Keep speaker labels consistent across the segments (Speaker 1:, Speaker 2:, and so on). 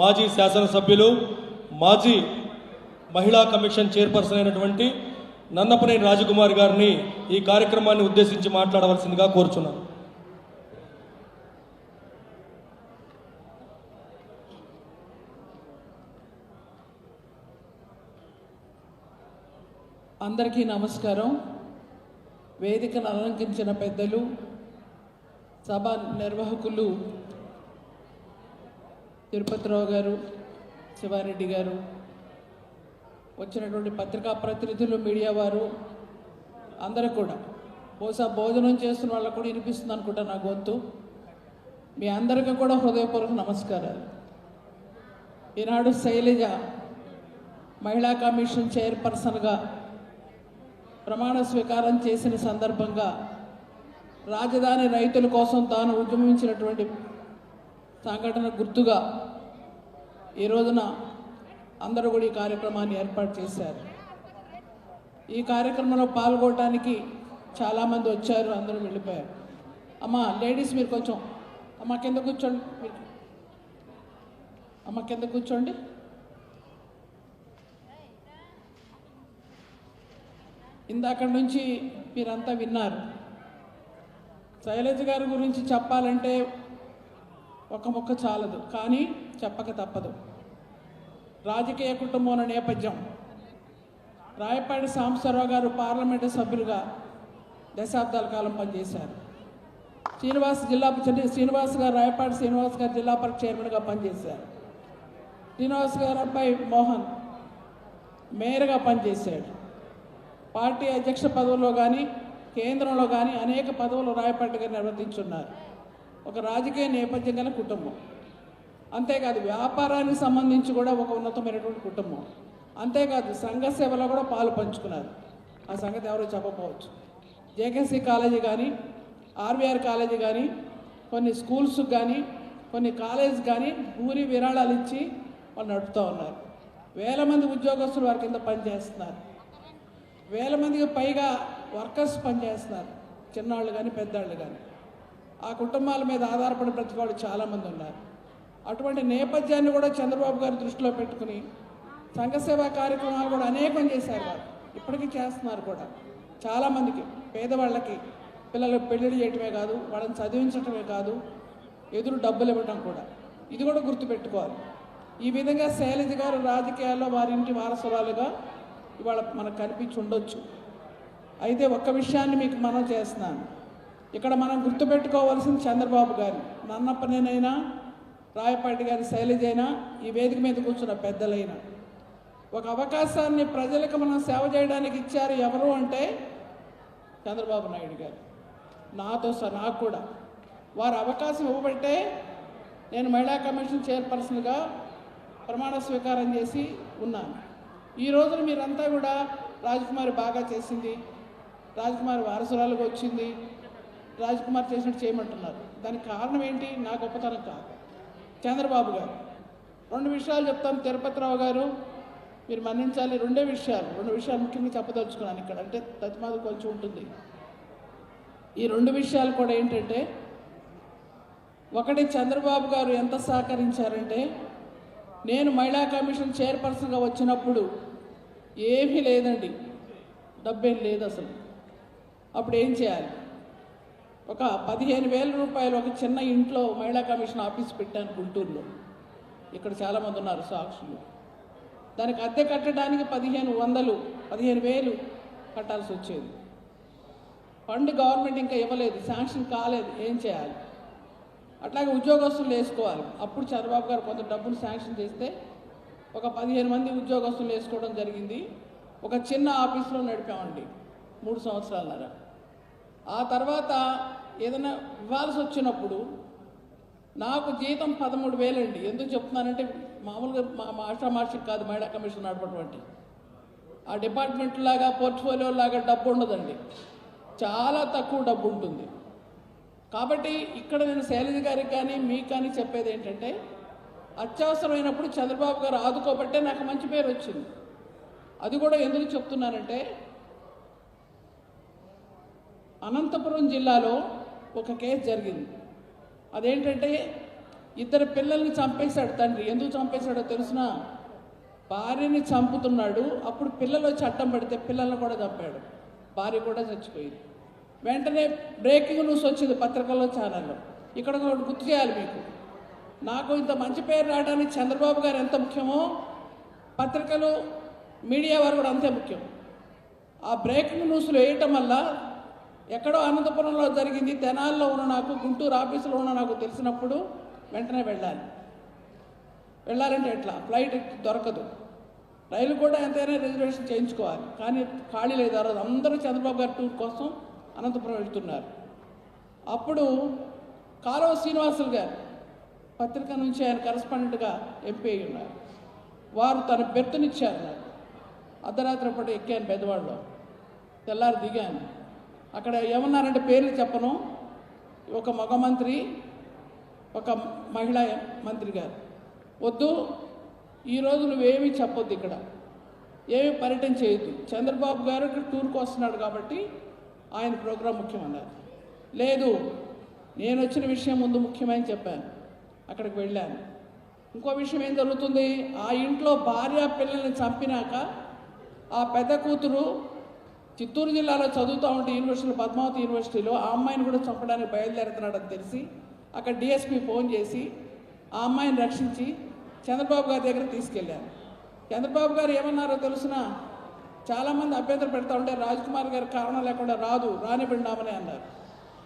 Speaker 1: మాజీ శాసనసభ్యులు మాజీ మహిళా కమిషన్ చైర్పర్సన్ అయినటువంటి నన్నపనేని రాజకుమార్ గారిని ఈ కార్యక్రమాన్ని ఉద్దేశించి మాట్లాడవలసిందిగా కోరుచున్నాను.
Speaker 2: అందరికీ నమస్కారం. వేదికను అలంకరించిన పెద్దలు సభ నిర్వాహకులు తిరుపతిరావు గారు శివారెడ్డి గారు వచ్చినటువంటి పత్రికా ప్రతినిధులు మీడియా వారు అందరూ కూడా. బహుశా భోజనం చేస్తున్న వాళ్ళకు కూడా వినిపిస్తుంది అనుకుంటా నా గొంతు. మీ అందరికీ కూడా హృదయపూర్వక నమస్కారాలు. ఈనాడు శైలజ మహిళా కమిషన్ చైర్పర్సన్గా ప్రమాణ స్వీకారం చేసిన సందర్భంగా రాజధాని రైతుల కోసం తాను ఉద్యమించినటువంటి సంఘటన గుర్తుగా ఈ రోజున అందరూ కూడా ఈ కార్యక్రమాన్ని ఏర్పాటు చేశారు. ఈ కార్యక్రమంలో పాల్గొనడానికి చాలామంది వచ్చారు అందరూ వెళ్ళిపోయారు. అమ్మ లేడీస్ మీరు కొంచెం అమ్మ కింద కూర్చోండి. మీరు అమ్మ కింద కూర్చోండి. ఇందాక నుంచి మీరంతా విన్నారు. శైలజ గారి గురించి చెప్పాలంటే ఒక ముక్క చాలదు. కానీ చెప్పక తప్పదు. రాజకీయ కుటుంబం అనే నేపథ్యం. రాయపాడి సాంబశ్వరరావు గారు పార్లమెంటు సభ్యులుగా దశాబ్దాల కాలం పనిచేశారు. శ్రీనివాస్ జిల్లా శ్రీనివాస్ గారు రాయపాడి శ్రీనివాస్ గారు జిల్లా పరిషత్ చైర్మన్గా పనిచేశారు. శ్రీనివాస్ గారు అబ్బాయి మోహన్ మేయర్గా పనిచేశాడు. పార్టీ అధ్యక్ష పదవుల్లో కానీ కేంద్రంలో కానీ అనేక పదవులు రాయపాటిగా నిర్వర్తించున్నారు. ఒక రాజకీయ నేపథ్యం గల కుటుంబం. అంతేకాదు వ్యాపారానికి సంబంధించి కూడా ఒక ఉన్నతమైనటువంటి కుటుంబం. అంతేకాదు సంఘ సేవలో కూడా పాలు పంచుకున్నారు. ఆ సంగతి ఎవరో చెప్పకపోవచ్చు. జేకేసీ కాలేజీ కానీ ఆర్వీఆర్ కాలేజీ కానీ కొన్ని స్కూల్స్ కానీ కొన్ని కాలేజ్ కానీ భూరి విరాళాలు ఇచ్చి వాళ్ళు నడుపుతూ ఉన్నారు. వేల మంది ఉద్యోగస్తులు వారి కింద పనిచేస్తున్నారు. వేల మందికి పైగా వర్కర్స్ పనిచేస్తున్నారు. చిన్నవాళ్ళు కానీ పెద్దవాళ్ళు కానీ ఆ కుటుంబాల మీద ఆధారపడి బ్రతికేవాళ్ళు చాలామంది ఉన్నారు. అటువంటి నేపథ్యాన్ని కూడా చంద్రబాబు గారి దృష్టిలో పెట్టుకుని సంఘసేవా కార్యక్రమాలు కూడా అనేకం చేశారు. వారు ఇప్పటికీ చేస్తున్నారు కూడా. చాలామందికి పేదవాళ్ళకి పిల్లలకు పెళ్ళిళ్ళు చేయటమే కాదు వాళ్ళని చదివించటమే కాదు ఎదురు డబ్బులు ఇవ్వడం కూడా. ఇది కూడా గుర్తుపెట్టుకోవాలి. ఈ విధంగా శైలజ గారు రాజకీయాల్లో వారింటి వారసురాలుగా ఇవాళ మనకు కనిపించి ఉండొచ్చు. అయితే ఒక్క విషయాన్ని మీకు మనం చేస్తున్నాను. ఇక్కడ మనం గుర్తుపెట్టుకోవాల్సింది చంద్రబాబు గారు. నన్నప్పనేనైనా రాయపాటి గారి శైలజైనా ఈ వేదిక మీద కూర్చున్న పెద్దలైనా. ఒక అవకాశాన్ని ప్రజలకు మనం సేవ చేయడానికి ఇచ్చారు ఎవరు అంటే చంద్రబాబు నాయుడు గారు. నాతో సహా నాకు కూడా. వారు అవకాశం ఇవ్వబట్టే నేను మహిళా కమిషన్ చైర్పర్సన్గా ప్రమాణ స్వీకారం చేసి ఉన్నాను. ఈ రోజున మీరంతా కూడా రాజకుమారి బాగా చేసింది. రాజకుమారి వారసురాలుగా వచ్చింది. రాజ్కుమార్ చేసినట్టు చేయమంటున్నారు. దానికి కారణం ఏంటి? నా గొప్పతనం కాదు. చంద్రబాబు గారు రెండు విషయాలు చెప్తాం. తిరుపతిరావు గారు మీరు మన్నించాలి. రెండే విషయాలు రెండు విషయాలు ముఖ్యంగా చెప్పదలుచుకున్నాను ఇక్కడ. అంటే తతిమాది కొంచెం ఉంటుంది. ఈ రెండు విషయాలు కూడా ఏంటంటే ఒకటి చంద్రబాబు గారు ఎంత సహకరించారంటే నేను మహిళా కమిషన్ చైర్పర్సన్గా వచ్చినప్పుడు ఏమీ లేదండి. డబ్బేం లేదు అసలు. అప్పుడు ఏం చేయాలి? ఒక పదిహేను వేల రూపాయలు ఒక చిన్న ఇంట్లో మహిళా కమిషన్ ఆఫీస్ పెట్టాను గుంటూరులో. ఇక్కడ చాలామంది ఉన్నారు సాక్షులు. దానికి అద్దె కట్టడానికి పదిహేను వందలు పదిహేను వేలు కట్టాల్సి వచ్చేది. ఫండ్ గవర్నమెంట్ ఇంకా ఇవ్వలేదు శాంక్షన్ కాలేదు ఏం చేయాలి? అట్లాగే ఉద్యోగస్తులు వేసుకోవాలి. అప్పుడు చంద్రబాబు గారు కొంత డబ్బులు శాంక్షన్ చేస్తే ఒక పదిహేను మంది ఉద్యోగస్తులు వేసుకోవడం జరిగింది. ఒక చిన్న ఆఫీస్లో నడిపామండి మూడు సంవత్సరాలన్నర. ఆ తర్వాత ఏదైనా ఇవ్వాల్సి వచ్చినప్పుడు నాకు జీతం పదమూడు వేలండి. ఎందుకు చెప్తున్నానంటే మామూలుగా మా మాస్టర్ మాస్టర్ కాదు మహిళా కమిషన్ నడపటువంటి. ఆ డిపార్ట్మెంట్ లాగా పోర్ట్ఫోలియో లాగా డబ్బు ఉండదండి. చాలా తక్కువ డబ్బు ఉంటుంది. కాబట్టి ఇక్కడ నేను శైలజ గారికి కానీ మీకు కానీ చెప్పేది ఏంటంటే అత్యవసరమైనప్పుడు చంద్రబాబు గారు ఆదుకోబట్టే నాకు మంచి పేరు వచ్చింది. అది కూడా ఎందుకు చెప్తున్నానంటే అనంతపురం జిల్లాలో ఒక కేసు జరిగింది. అదేంటంటే ఇద్దరు పిల్లల్ని చంపేశాడు తండ్రి. ఎందుకు చంపేశాడో తెలిసిన? భార్యని చంపుతున్నాడు. అప్పుడు పిల్లలు వచ్చి అడ్డం పడితే పిల్లల్ని కూడా చంపాడు. భార్య కూడా చచ్చిపోయింది. వెంటనే బ్రేకింగ్ న్యూస్ వచ్చింది పత్రికల్లో ఛానల్లో. ఇక్కడ ఒకటి గుర్తు చేయాలి మీకు. నాకు ఇంత మంచి పేరు రావడానికి చంద్రబాబు గారు ఎంత ముఖ్యమో? పత్రికలు మీడియా వారు కూడా అంతే ముఖ్యం. ఆ బ్రేకింగ్ న్యూస్లు వేయటం వల్ల ఎక్కడో అనంతపురంలో జరిగింది. తెనాల్లో ఉన్న నాకు గుంటూరు ఆఫీసులో ఉన్న నాకు తెలిసినప్పుడు వెంటనే వెళ్ళాలి. వెళ్ళాలంటే ఎట్లా? ఫ్లైట్ దొరకదు. రైలు కూడా ఎంతైనా రిజర్వేషన్ చేయించుకోవాలి. కానీ ఖాళీ లేదు. ఆ రోజు అందరూ చంద్రబాబు గారి టూర్ కోసం అనంతపురం వెళ్తున్నారు. అప్పుడు కాలువ శ్రీనివాసులు గారు పత్రిక నుంచి ఆయన కరస్పాండెంట్గా ఎంపీ అయి ఉన్నారు. వారు తన బెర్తునిచ్చారు నాకు. అర్ధరాత్రి పూట ఎక్కాను పెద్దవాళ్ళు తెల్లారి దిగాను. అక్కడ ఏమన్నారంటే పేర్లు చెప్పను. ఒక మగ మంత్రి ఒక మహిళా మంత్రి గారు. వద్దు ఈరోజు నువ్వేమీ చెప్పొద్దు ఇక్కడ. ఏమీ పర్యటన చేయొద్దు. చంద్రబాబు గారు ఇక్కడ టూర్కి వస్తున్నాడు కాబట్టి ఆయన ప్రోగ్రాం ముఖ్యమన్నారు. లేదు నేను వచ్చిన విషయం ముందు ముఖ్యమని చెప్పాను. అక్కడికి వెళ్ళాను. ఇంకో విషయం ఏం జరుగుతుంది? ఆ ఇంట్లో భార్య పిల్లల్ని చంపినాక ఆ పెద్ద కూతురు చిత్తూరు జిల్లాలో చదువుతూ ఉంటే యూనివర్సిటీలో పద్మావతి యూనివర్సిటీలో ఆ అమ్మాయిని కూడా చంపడానికి బయలుదేరుతున్నాడని తెలిసి అక్కడ డిఎస్పీ ఫోన్ చేసి ఆ అమ్మాయిని రక్షించి చంద్రబాబు గారి దగ్గర తీసుకెళ్ళారు. చంద్రబాబు గారు ఏమన్నారో తెలిసిన? చాలామంది అభ్యంతరం పెడతా ఉంటే రాజ్ కుమార్ గారు కారణం లేకుండా రాదు రానిబడినామని అన్నారు.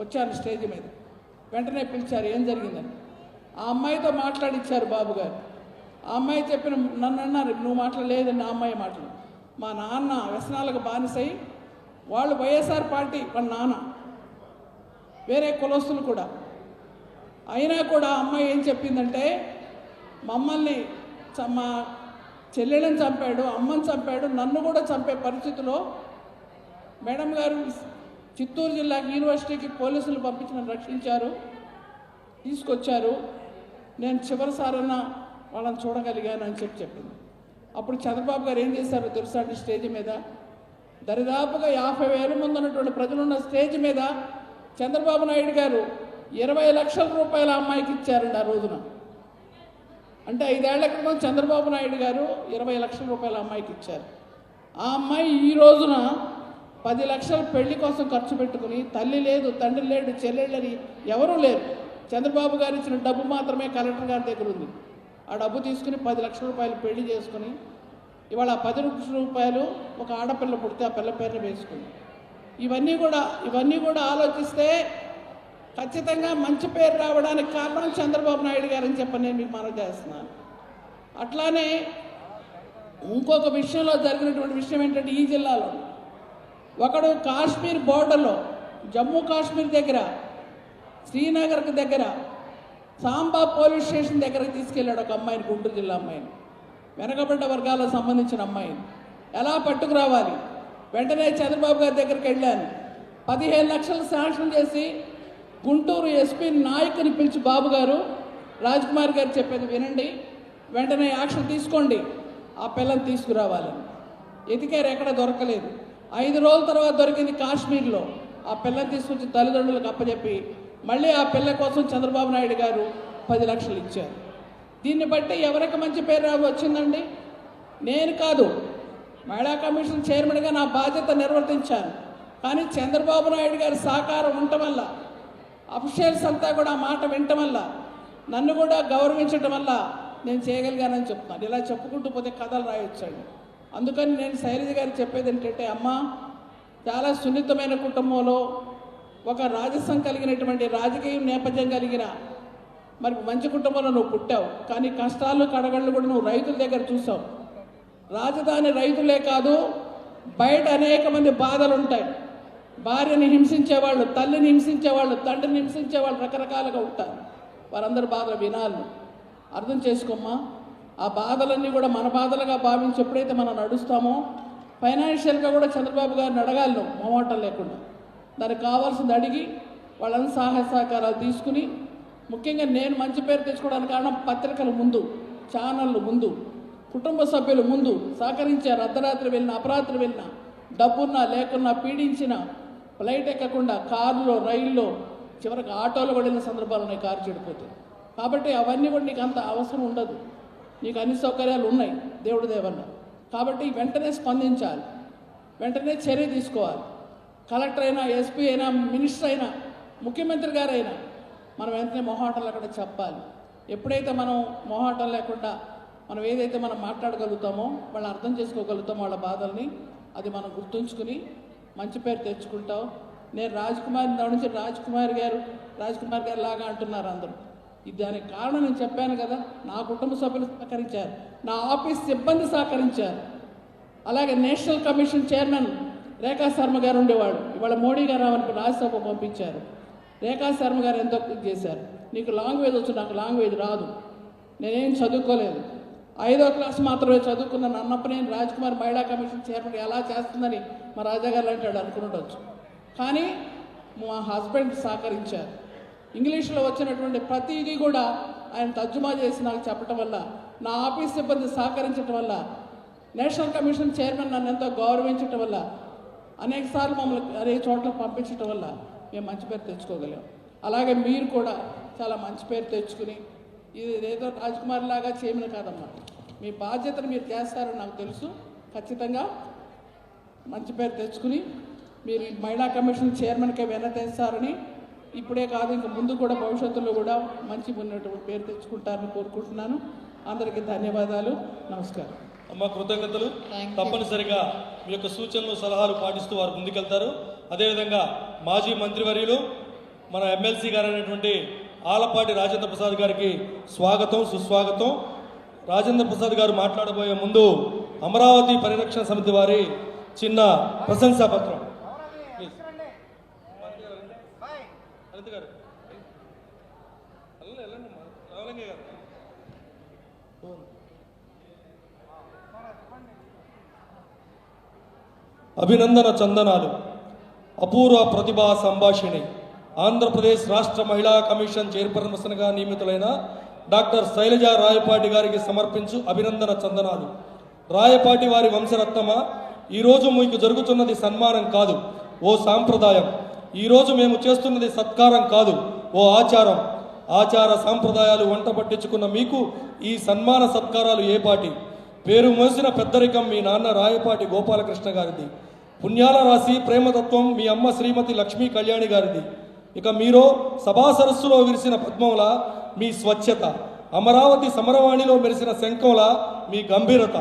Speaker 2: వచ్చాను స్టేజ్ మీద. వెంటనే పిలిచారు ఏం జరిగిందని. ఆ అమ్మాయితో మాట్లాడిచ్చారు బాబు గారు. ఆ అమ్మాయి చెప్పిన నన్ను అన్నారు నువ్వు మాట్లాడలేదండి ఆ అమ్మాయి మాటలు. మా నాన్న వ్యసనాలకు బానిసై వాళ్ళు వైఎస్ఆర్ పార్టీ వాళ్ళ నాన్న. వేరే కులస్తులు కూడా. అయినా కూడా అమ్మాయి ఏం చెప్పిందంటే మమ్మల్ని మా చెల్లెళ్ళని చంపాడు అమ్మని చంపాడు నన్ను కూడా చంపే పరిస్థితిలో మేడం గారు చిత్తూరు జిల్లాకి యూనివర్సిటీకి పోలీసులు పంపించి నన్ను రక్షించారు తీసుకొచ్చారు. నేను చివరిసారన్నా వాళ్ళని చూడగలిగాను అని చెప్పి చెప్పింది. అప్పుడు చంద్రబాబు గారు ఏం చేశారు తెలుసా స్టేజ్ మీద? దరిదాపుగా యాభై వేల మంది ఉన్నటువంటి ప్రజలున్న స్టేజ్ మీద చంద్రబాబు నాయుడు గారు ఇరవై లక్షల రూపాయల అమ్మాయికి ఇచ్చారండి ఆ రోజున. అంటే ఐదేళ్ళ క్రితం చంద్రబాబు నాయుడు గారు ఇరవై లక్షల రూపాయల అమ్మాయికి ఇచ్చారు. ఆ అమ్మాయి ఈ రోజున పది లక్షల పెళ్ళి కోసం ఖర్చు పెట్టుకుని తల్లి లేదు తండ్రి లేడు చెల్లెళ్ళని ఎవరూ లేరు. చంద్రబాబు గారు ఇచ్చిన డబ్బు మాత్రమే కలెక్టర్ గారి దగ్గర ఉంది. ఆ డబ్బు తీసుకుని పది లక్షల రూపాయలు పెళ్ళి చేసుకుని ఇవాళ పది రూపాయలు ఒక ఆడపిల్ల పుడితే ఆ పిల్ల పేరును వేసుకుంది. ఇవన్నీ కూడా ఇవన్నీ కూడా ఆలోచిస్తే ఖచ్చితంగా మంచి పేరు రావడానికి కారణం చంద్రబాబు నాయుడు గారు అని చెప్పని నేను మీకు మనం చేస్తున్నాను. అట్లానే ఇంకొక విషయంలో జరిగినటువంటి విషయం ఏంటంటే ఈ జిల్లాలో ఒకడు కాశ్మీర్ బోర్డర్లో జమ్మూ కాశ్మీర్ దగ్గర శ్రీనగర్కి దగ్గర సాంబా పోలీస్ స్టేషన్ దగ్గరకు తీసుకెళ్ళాడు ఒక అమ్మాయిని గుంటూరు జిల్లా అమ్మాయిని. వెనకబడ్డ వర్గాలకు సంబంధించిన అమ్మాయిని ఎలా పట్టుకురావాలి? వెంటనే చంద్రబాబు గారి దగ్గరికి వెళ్ళాను. పదిహేను లక్షలు శాంక్షన్ చేసి గుంటూరు ఎస్పీ నాయకుని పిలిచి బాబు గారు రాజ్కుమార్ గారు చెప్పేది వినండి. వెంటనే యాక్షన్ తీసుకోండి. ఆ పిల్లని తీసుకురావాలని ఎతికారు ఎక్కడ దొరకలేదు. ఐదు రోజుల తర్వాత దొరికింది కాశ్మీర్లో. ఆ పిల్లని తీసుకొచ్చి తల్లిదండ్రులకు అప్పచెప్పి మళ్ళీ ఆ పిల్ల కోసం చంద్రబాబు నాయుడు గారు పది లక్షలు ఇచ్చారు. దీన్ని బట్టి ఎవరికి మంచి పేరు రాబో వచ్చిందండి? నేను కాదు. మహిళా కమిషన్ చైర్మన్గా నా బాధ్యత నిర్వర్తించాను. కానీ చంద్రబాబు నాయుడు గారి సహకారం ఉండటం వల్ల అఫీషియల్స్ అంతా కూడా ఆ మాట వినటం వల్ల నన్ను కూడా గౌరవించటం వల్ల నేను చేయగలిగానని చెప్తున్నాను. ఇలా చెప్పుకుంటూ పోతే కథలు రాయొచ్చండి. అందుకని నేను శైలజ గారు చెప్పేది ఏంటంటే అమ్మ చాలా సున్నితమైన కుటుంబంలో ఒక రాజసం కలిగినటువంటి రాజకీయం నేపథ్యం కలిగిన మరి మంచి కుటుంబంలో నువ్వు పుట్టావు. కానీ కష్టాలు కడగళ్ళు కూడా నువ్వు రైతుల దగ్గర చూసావు. రాజధాని రైతులే కాదు బయట అనేక మంది బాధలు ఉంటాయి. భార్యని హింసించేవాళ్ళు తల్లిని హింసించేవాళ్ళు తండ్రిని హింసించేవాళ్ళు రకరకాలుగా ఉంటారు. వారందరి బాధలు వినాలి. అర్థం చేసుకోమ్మా. ఆ బాధలన్నీ కూడా మన బాధలుగా భావించి ఎప్పుడైతే మనం నడుస్తామో ఫైనాన్షియల్గా కూడా చంద్రబాబు గారిని అడగాలి నువ్వు. మొమాటం లేకుండా. దానికి కావాల్సింది అడిగి వాళ్ళని సహాయ సహకారాలు తీసుకుని ముఖ్యంగా నేను మంచి పేరు తెచ్చుకోవడానికి కారణం పత్రికల ముందు ఛానళ్ళు ముందు కుటుంబ సభ్యులు ముందు సహకరించారు అర్ధరాత్రి వెళ్ళిన అపరాత్రి వెళ్ళిన డబ్బున్నా లేకున్నా పీడించిన ఫ్లైట్ ఎక్కకుండా కారులో రైల్లో చివరికి ఆటోలో కూడా వెళ్ళిన సందర్భాలు ఉన్నాయి కారు చెడిపోతే. కాబట్టి అవన్నీ కూడా నీకు అంత అవసరం ఉండదు. నీకు అన్ని సౌకర్యాలు ఉన్నాయి దేవుడు దేవన్న. కాబట్టి వెంటనే స్పందించాలి. వెంటనే చర్య తీసుకోవాలి. కలెక్టర్ అయినా ఎస్పీ అయినా మినిస్టర్ అయినా ముఖ్యమంత్రి గారైనా మనం వెంటనే మొహాటం అక్కడ చెప్పాలి. ఎప్పుడైతే మనం మొహాటం లేకుండా మనం ఏదైతే మనం మాట్లాడగలుగుతామో వాళ్ళు అర్థం చేసుకోగలుగుతామో వాళ్ళ బాధల్ని అది మనం గుర్తుంచుకుని మంచి పేరు తెచ్చుకుంటాం. నేను రాజ్ కుమార్ దాని నుంచి రాజ్ కుమార్ గారు రాజ్ కుమార్ గారు లాగా అంటున్నారు అందరూ. ఇది దానికి కారణం నేను చెప్పాను కదా నా కుటుంబ సభ్యులు సహకరించారు నా ఆఫీస్ సిబ్బంది సహకరించారు. అలాగే national commission chairman Rekha Sharma గారు ఉండేవాడు. ఇవాళ మోడీ గారు ఆమెకు రాజ్యసభ పంపించారు. రేఖా శర్మ గారు ఎంతో చేశారు. నీకు లాంగ్వేజ్ వచ్చు నాకు లాంగ్వేజ్ రాదు. నేనేం చదువుకోలేదు. ఐదో క్లాస్ మాత్రమే చదువుకున్న నేను రాజ్ కుమార్ మహిళా కమిషన్ చైర్మన్ ఎలా చేస్తుందని మా రాజాగారు అంటాడు అనుకుంటుండొచ్చు కానీ మా హస్బెండ్ సహకరించారు. ఇంగ్లీష్లో వచ్చినటువంటి ప్రతిదీ కూడా ఆయన తర్జుమా చేసి నాకు చెప్పడం వల్ల నా ఆఫీస్ సిబ్బంది సహకరించడం వల్ల నేషనల్ కమిషన్ చైర్మన్ నన్ను ఎంతో గౌరవించడం వల్ల అనేక సార్లు మమ్మల్ని అనేక చోట్ల పంపించడం వల్ల మేము మంచి పేరు తెచ్చుకోగలిగాం. అలాగే మీరు కూడా చాలా మంచి పేరు తెచ్చుకుని ఇది ఏదో రాజ్కుమార్ లాగా చేయమని కాదమ్మా. మీ బాధ్యతను మీరు చేస్తారని నాకు తెలుసు. ఖచ్చితంగా మంచి పేరు తెచ్చుకుని మీరు మహిళా కమిషన్ చైర్మన్కే వెనతేస్తారని ఇప్పుడే కాదు ఇంకా ముందు కూడా భవిష్యత్తులో కూడా మంచి ఉన్నటువంటి పేరు తెచ్చుకుంటారని కోరుకుంటున్నాను. అందరికీ ధన్యవాదాలు. నమస్కారం.
Speaker 1: అమ్మ కృతజ్ఞతలు. తప్పనిసరిగా మీ యొక్క సూచనలు సలహాలు పాటిస్తూ వారు ముందుకెళ్తారు. అదేవిధంగా మాజీ మంత్రివర్యులు మన ఎమ్మెల్సీ గారు ఆలపాటి రాజేంద్ర ప్రసాద్ గారికి స్వాగతం సుస్వాగతం. రాజేంద్ర ప్రసాద్ గారు మాట్లాడబోయే ముందు అమరావతి పరిరక్షణ సమితి వారి చిన్న ప్రశంసా పత్రం. గారు అభినందన చందనాలు. అపూర్వ ప్రతిభా సంభాషిణి. ఆంధ్రప్రదేశ్ రాష్ట్ర మహిళా కమిషన్ చైర్పర్సన్గా నియమితులైన డాక్టర్ శైలజ రాయపాటి గారికి సమర్పించు అభినందన చందనాలు. రాయపాటి వారి వంశరత్నమ? ఈరోజు మీకు జరుగుతున్నది సన్మానం కాదు ఓ సాంప్రదాయం. ఈరోజు మేము చేస్తున్నది సత్కారం కాదు ఓ ఆచారం. ఆచార సాంప్రదాయాలు వంట పట్టించుకున్న మీకు ఈ సన్మాన సత్కారాలు ఏపాటి పేరు మోసిన పెద్దరికం మీ నాన్న రాయపాటి గోపాలకృష్ణ గారిది. పుణ్యాల రాశి ప్రేమతత్వం మీ అమ్మ శ్రీమతి లక్ష్మీ కళ్యాణి గారిది. ఇక మీరు సభా సరస్సులో విరిసిన పద్మంల మీ స్వచ్ఛత. అమరావతి సమరవాణిలో మెరిసిన శంఖంల మీ గంభీరత.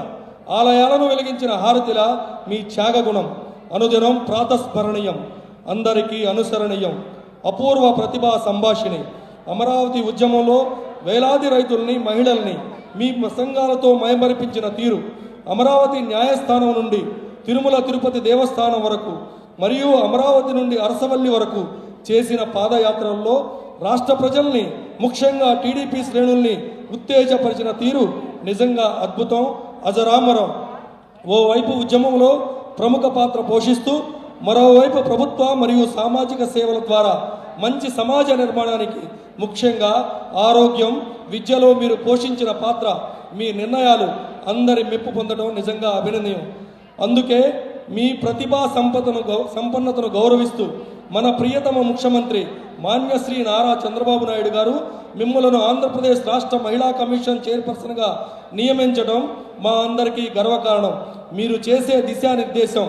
Speaker 1: ఆలయాలను వెలిగించిన హారతిల మీ త్యాగగుణం. అనుదినం ప్రాతస్మరణీయం. అందరికీ అనుసరణీయం. అపూర్వ ప్రతిభా సంభాషిణి. అమరావతి ఉద్యమంలో వేలాది రైతుల్ని మహిళల్ని మీ ప్రసంగాలతో మయమరిపించిన తీరు. అమరావతి న్యాయస్థానం నుండి తిరుమల తిరుపతి దేవస్థానం వరకు మరియు అమరావతి నుండి అరసవల్లి వరకు చేసిన పాదయాత్రల్లో రాష్ట్ర ప్రజల్ని ముఖ్యంగా టీడీపీ శ్రేణుల్ని ఉత్తేజపరిచిన తీరు నిజంగా అద్భుతం. అజరామరం. ఓవైపు ఉద్యమంలో ప్రముఖ పాత్ర పోషిస్తూ మరోవైపు ప్రభుత్వ మరియు సామాజిక సేవల ద్వారా మంచి సమాజ నిర్మాణానికి ముఖ్యంగా ఆరోగ్యం విద్యలో మీరు పోషించిన పాత్ర మీ నిర్ణయాలు అందరి మెప్పు పొందడం నిజంగా అభినందనీయం. అందుకే మీ ప్రతిభా సంపదను గౌ- సంపన్నతను గౌరవిస్తూ మన ప్రియతమ ముఖ్యమంత్రి మాన్యశ్రీ నారా చంద్రబాబు నాయుడు గారు మిమ్మలను ఆంధ్రప్రదేశ్ రాష్ట్ర మహిళా కమిషన్ చైర్పర్సన్గా నియమించడం మా అందరికీ గర్వకారణం. మీరు చేసే దిశానిర్దేశం